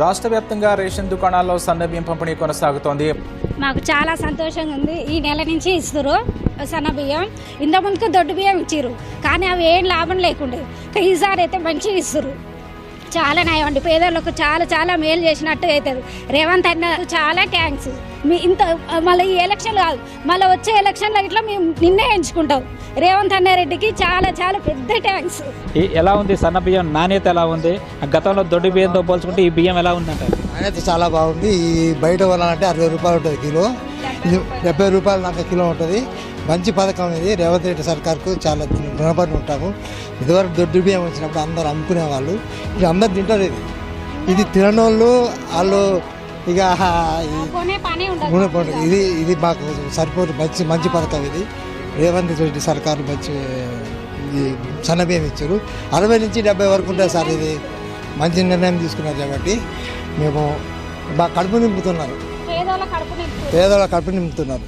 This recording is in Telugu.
రాష్ట్ర వ్యాప్తంగా రేషన్ దుకాణాల్లో సన్నబియ్యం పంపిణీ కొనసాగుతోంది. మాకు చాలా సంతోషంగా ఉంది. ఈ నెల నుంచి ఇస్తారు సన్న బియ్యం ఇంత ముందుకు దొడ్డు బియ్యం ఇచ్చారు కానీ అవి ఏం లాభం లేకుండే. ఈసారి అయితే మంచిగా ఇస్తారు చాలా నయం అండి. పేదలకు చాలా చాలా మేలు చేసినట్టు అవుతుంది రేవంత్ అన్న చాలా థ్యాంక్స్. మీ ఇంత మళ్ళీ ఈ ఎలక్షన్ కాదు. మళ్ళీ వచ్చే ఎలక్షన్లో ఇట్లా మేము నిన్నే ఎంచుకుంటాం. రేవంత్ అన్నారెడ్డికి చాలా చాలా పెద్ద థ్యాంక్స్ ఈ ఎలా ఉంది సన్న బియ్యం నాణ్యత ఎలా ఉంది? గతంలో దొడ్డి బియ్యంతో పోల్చుకుంటే ఈ బియ్యం ఎలా ఉందంటారు? నాణ్యత చాలా బాగుంది. ఈ బయట కొనాలంటే అరవై రూపాయలు ఉంటుంది కిలో. ఇది డెబ్బై రూపాయలు నాకు కిలో ఉంటుంది. మంచి పథకం ఇది. రేవంత్ రెడ్డి సర్కార్కు చాలా రుణపడి ఉంటాము. ఇదివరకు దొడ్డు బియ్యం వచ్చినప్పుడు అందరు అమ్ముకునేవాళ్ళు. ఇది అందరు తింటారు ఇది. ఇది తిననోళ్ళు వాళ్ళు ఇక ఇది ఇది మాకు సరిపోదు మంచి మంచి పథకం ఇది. రేవంత్ రెడ్డి సర్కారు మంచి సన్నబియ్యం ఇచ్చారు. అరవై నుంచి డెబ్బై వరకు ఉంటుంది సార్ ఇది. మంచి నిర్ణయం తీసుకున్నారు కాబట్టి మేము బాగా కడుపు నింపుతున్నారు. పేదోళ్ళ కడుపు నింపుతున్నారు.